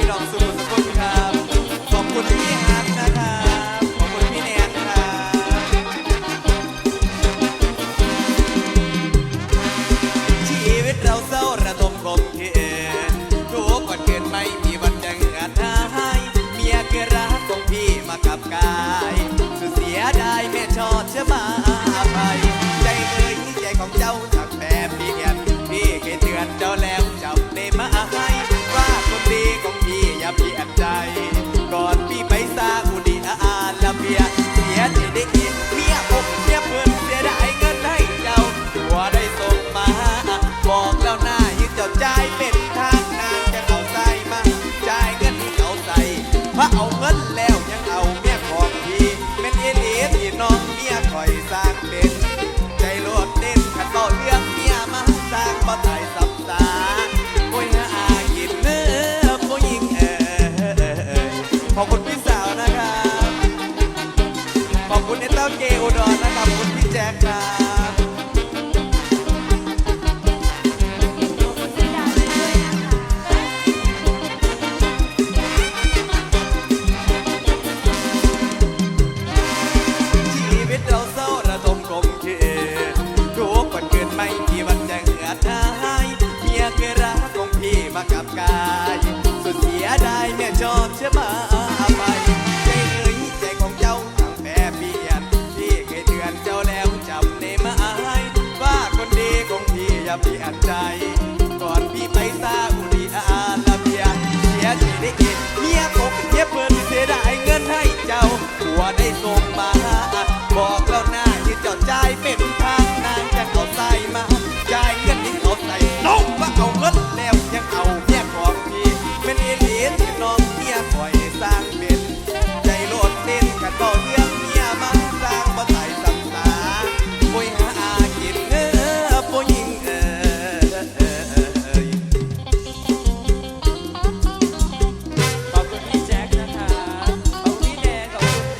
พี่น้องสุสกุลครับ ขอบคุณที่ พระเอาเงินแล้วยังเอาเมียของพี่เป็นเอเลียที่น้องเมียคอยสร้างเป็น ใจโลดเด่นขันเบาเรื่องเมียมาสร้างบ่ตายสับสาโอ้ยน่าอากินเนื้อผู้หญิงเออขอบคุณพี่สาวนะครับ ขอบคุณเอเต้าเกอุดรนะครับ คุณพี่แจ๊คครับ กับกาย สุดเสียดายแม่ชอบเชื่อมาไปใจเอ๋ยใจของเจ้าทางแปรเปลี่ยนพี่เคยเตือนเจ้าแล้วจำได้ไหมว่าคนดีของพี่อย่าเปลี่ยนใจ